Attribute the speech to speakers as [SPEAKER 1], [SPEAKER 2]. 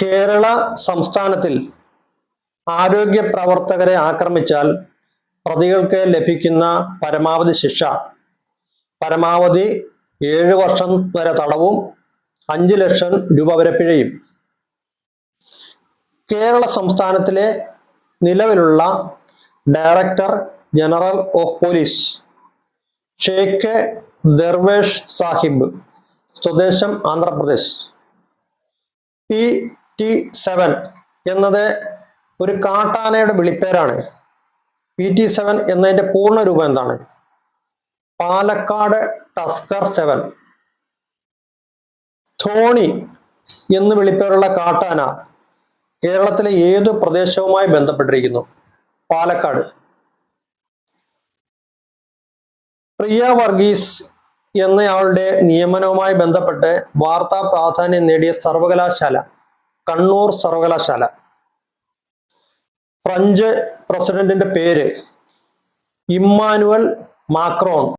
[SPEAKER 1] കേരള സംസ്ഥാനത്തിൽ ആരോഗ്യ പ്രവർത്തകരെ ആക്രമിച്ചാൽ പ്രതികൾക്ക് ലഭിക്കുന്ന പരമാവധി ശിക്ഷ. പരമാവധി ഏഴ് വർഷം വരെ തടവും അഞ്ച് ലക്ഷം രൂപ വരെ പിഴയും. കേരള സംസ്ഥാനത്തിലെ നിലവിലുള്ള director general of police Sheikh Darvesh Sahib സ്വദേശം ആന്ധ്രാപ്രദേശ്. പി ടി സെവൻ എന്നത് ഒരു കാട്ടാനയുടെ വിളിപ്പേരാണ്. പി ടി സെവൻ എന്നതിന്റെ പൂർണ രൂപം എന്താണ്? പാലക്കാട് ടസ്കർ സെവൻ ധോണി എന്ന് വിളിപ്പേരുള്ള കാട്ടാന കേരളത്തിലെ ഏത് പ്രദേശവുമായി ബന്ധപ്പെട്ടിരിക്കുന്നു? പാലക്കാട്. പ്രിയ വർഗീസ് എന്നയാളുടെ നിയമനവുമായി ബന്ധപ്പെട്ട് വാർത്താ പ്രാധാന്യം നേടിയ സർവകലാശാല കണ്ണൂർ സർവകലാശാല. ഫ്രഞ്ച് പ്രസിഡന്റിന്റെ പേര് ഇമ്മാനുവൽ മാക്രോൺ.